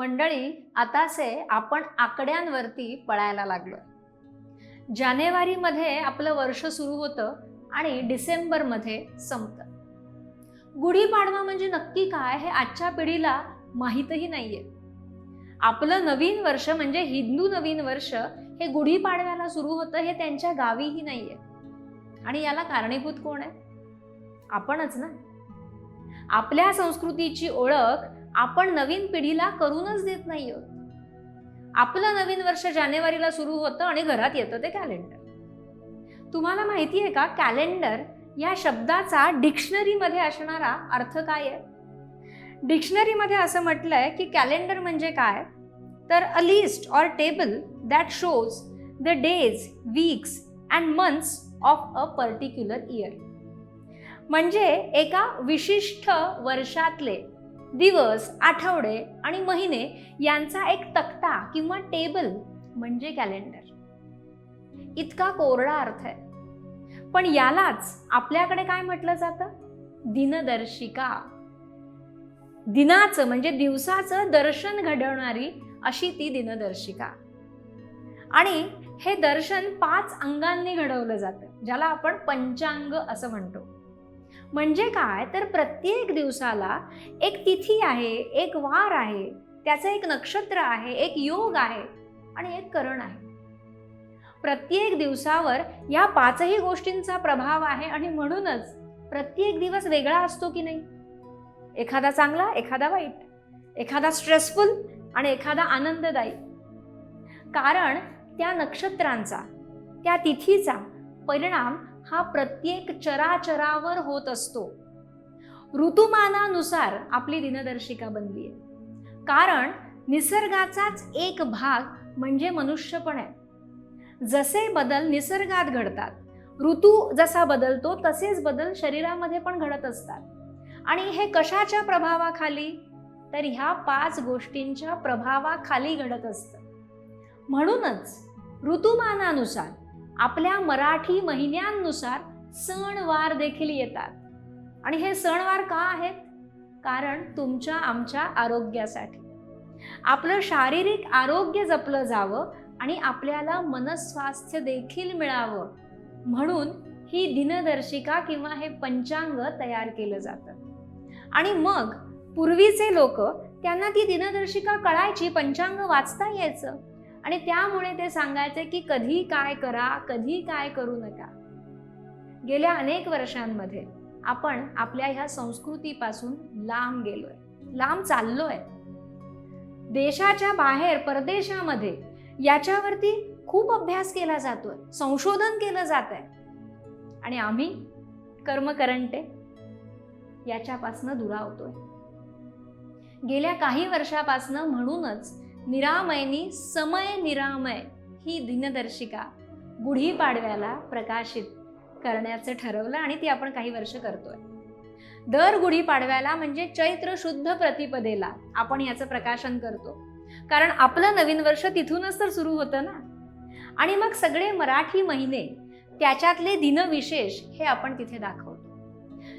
मंडळी आताचे आपण आकड्यांवरती पळायला लागलोय जानेवारीमध्ये आपलं वर्ष सुरू होतं आणि डिसेंबरमध्ये संपतं. गुढीपाडवा म्हणजे नक्की काय हे आजच्या पिढीला माहीतही नाहीये. आपलं नवीन वर्ष म्हणजे हिंदू नवीन वर्ष हे गुढीपाडव्याला सुरू होतं हे त्यांच्या गावीही नाहीये. आणि याला कारणीभूत कोण आहे? आपणच ना. आपल्या संस्कृतीची ओळख आपण नवीन पिढीला करूनच देत नाही आहोत. आपलं नवीन वर्ष जानेवारीला सुरू होतं आणि घरात येतं ते कॅलेंडर तुम्हाला माहिती आहे का? कॅलेंडर या शब्दाचा डिक्शनरीमध्ये असणारा अर्थ काय आहे? डिक्शनरीमध्ये असं म्हटलंय की कॅलेंडर म्हणजे काय? तर a list or table that shows the days weeks and months of a particular year म्हणजे एका विशिष्ट वर्षातले दिवस आठवडे आणि महिने यांचा एक तक्ता किंवा टेबल म्हणजे कॅलेंडर. इतका कोरडा अर्थ आहे. पण यालाच आपल्याकडे काय म्हटलं जातं? दिनदर्शिका. दिनाचं म्हणजे दिवसाचं दर्शन घडवणारी अशी ती दिनदर्शिका. आणि हे दर्शन पाच अंगांनी घडवलं जातं ज्याला आपण पंचांग असं म्हणतो. म्हणजे काय? तर प्रत्येक दिवसाला एक तिथी आहे एक वार आहे त्याचं एक नक्षत्र आहे एक योग आहे आणि एक करण आहे. प्रत्येक दिवसावर या पाचही गोष्टींचा प्रभाव आहे आणि म्हणूनच प्रत्येक दिवस वेगळा असतो की नाही? एखादा चांगला एखादा वाईट. एखादा स्ट्रेसफुल आणि एखादा आनंददायी. कारण त्या नक्षत्रांचा त्या तिथीचा परिणाम हा प्रत्येक चराचरावर होत असतो. ऋतुमानानुसार आपली दिनदर्शिका बनली आहे. कारण निसर्गाचाच एक भाग म्हणजे मनुष्यपण आहे. जसे बदल निसर्गात घडतात ऋतू जसा बदलतो तसेच बदल शरीरामध्ये पण घडत असतात. आणि हे कशाच्या प्रभावाखाली? तर ह्या पाच गोष्टींच्या प्रभावाखाली घडत असतं. म्हणूनच ऋतुमानानुसार आपल्या मराठी महिन्यांनुसार सणवार देखील येतात. आणि हे सणवार का आहेत? कारण तुमच्या आमच्या आरोग्यासाठी. आपलं शारीरिक आरोग्य जपलं जावं आणि आपल्याला मनस्वास्थ्य देखील मिळावं. म्हणून ही दिनदर्शिका किंवा हे पंचांग तयार केलं जातं. आणि मग पूर्वीचे लोक त्यांना ती दिनदर्शिका कळायची पंचांग वाचता यायचं. आणि त्यामुळे ते सांगायचे की कधी काय करा कधी काय करू नका. गेल्या अनेक वर्षांमध्ये आपण आपल्या ह्या संस्कृतीपासून लांब गेलोय. लांब चाललोय. देशाच्या बाहेर परदेशामध्ये याच्यावरती खूप अभ्यास केला जातोय. संशोधन केलं जात आहे आणि आम्ही कर्मकरंटे याच्यापासनं दुरावतोय. गेल्या काही वर्षापासनं म्हणूनच निरामयनी समय निरामय ही दिनदर्शिका गुढीपाडव्याला प्रकाशित करण्याचं ठरवलं आणि ती आपण काही वर्ष करतोय. दर गुढीपाडव्याला म्हणजे चैत्र शुद्ध प्रतिपदेला आपण याचं प्रकाशन करतो. कारण आपलं नवीन वर्ष तिथूनच तर सुरू होतं ना. आणि मग सगळे मराठी महिने त्याच्यातले दिनविशेष हे आपण तिथे दाखवतो.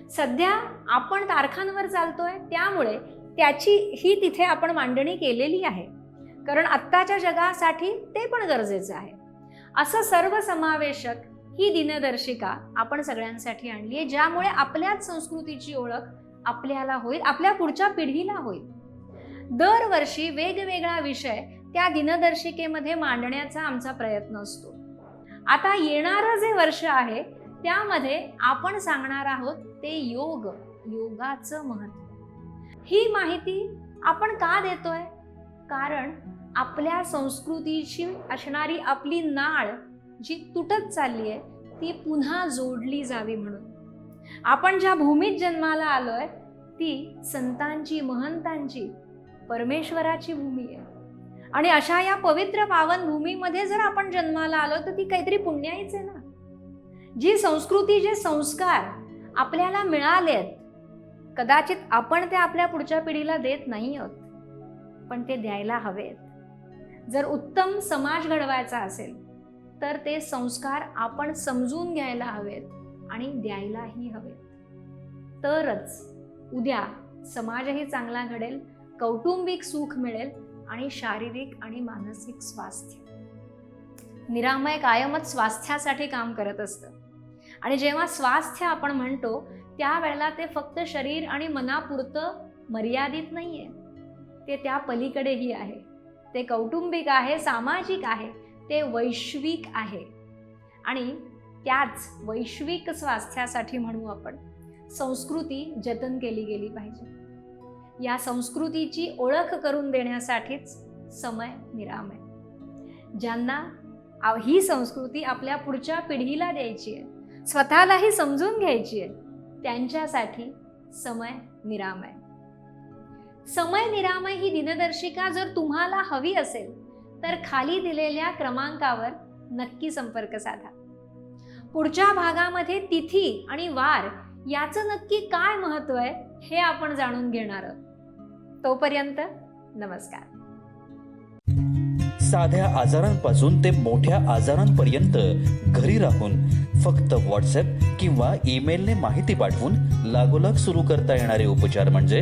सध्या आपण तारखांवर चालतोय त्यामुळे त्याची ही तिथे आपण मांडणी केलेली आहे. कारण आत्ताच्या जगासाठी ते पण गरजेचं आहे. असं सर्वसमावेशक ही दिनदर्शिका आपण सगळ्यांसाठी आणली आहे ज्यामुळे आपल्याच संस्कृतीची ओळख आपल्याला होईल आपल्या पुढच्या पिढीला होईल. दरवर्षी वेगवेगळा विषय त्या दिनदर्शिकेमध्ये मांडण्याचा आमचा प्रयत्न असतो. आता येणारं जे वर्ष आहे त्यामध्ये आपण सांगणार आहोत ते योग योगाचं महत्त्व ही माहिती आपण का देतोय? कारण आपल्या संस्कृतीची असणारी आपली नाळ जी तुटत चालली आहे ती पुन्हा जोडली जावी म्हणून. आपण ज्या भूमीत जन्माला आलोय ती संतांची महंतांची परमेश्वराची भूमी आहे. आणि अशा या पवित्र पावन भूमीमध्ये जर आपण जन्माला आलो तर ती काहीतरी पुण्याईच आहे ना. जी संस्कृती जे संस्कार आपल्याला मिळाले आहेत कदाचित आपण ते आपल्या पुढच्या पिढीला देत नाही आहोत. पण ते द्यायला हवेत. जर उत्तम समाज घडवायचा असेल तर ते संस्कार आपण समजून घ्यायला हवेत आणि द्यायलाही हवेत. तरच उद्या समाजही चांगला घडेल कौटुंबिक सुख मिळेल आणि शारीरिक आणि मानसिक स्वास्थ्य. निरामय कायमच स्वास्थ्यासाठी काम करत असतं. आणि जेव्हा स्वास्थ्य आपण म्हणतो त्यावेळेला ते फक्त शरीर आणि मनापुरतं मर्यादित नाही आहे ते त्या पलीकडेही आहे. ते कौटुंबिक आहे सामाजिक आहे ते वैश्विक आहे. आणि त्याच वैश्विक स्वास्थ्यासाठी म्हणू आपण संस्कृती जतन केली गेली पाहिजे. या संस्कृतीची ओळख करून देण्यासाठीच समय निराम आहे. ज्यांना ही संस्कृती आपल्या पुढच्या पिढीला द्यायची आहे स्वतःलाही समजून घ्यायची आहे त्यांच्यासाठी समय निराम आहे. समय निरामय ही दिनदर्शिका जर तुम्हाला हवी असेल तर खाली दिलेल्या क्रमांकावर नक्की संपर्क साधा. पुढच्या भागामध्ये तिथी आणि वार याचं नक्की काय महत्त्व आहे हे आपण जाणून घेणार आहोत. तोपर्यंत नमस्कार. साध्या आजारांपासून ते मोठ्या आजारांपर्यंत घरी राहून फक्त व्हॉट्सअप किंवा ईमेलने माहिती पाठवून लागोलाग सुरू करता येणारे उपचार म्हणजे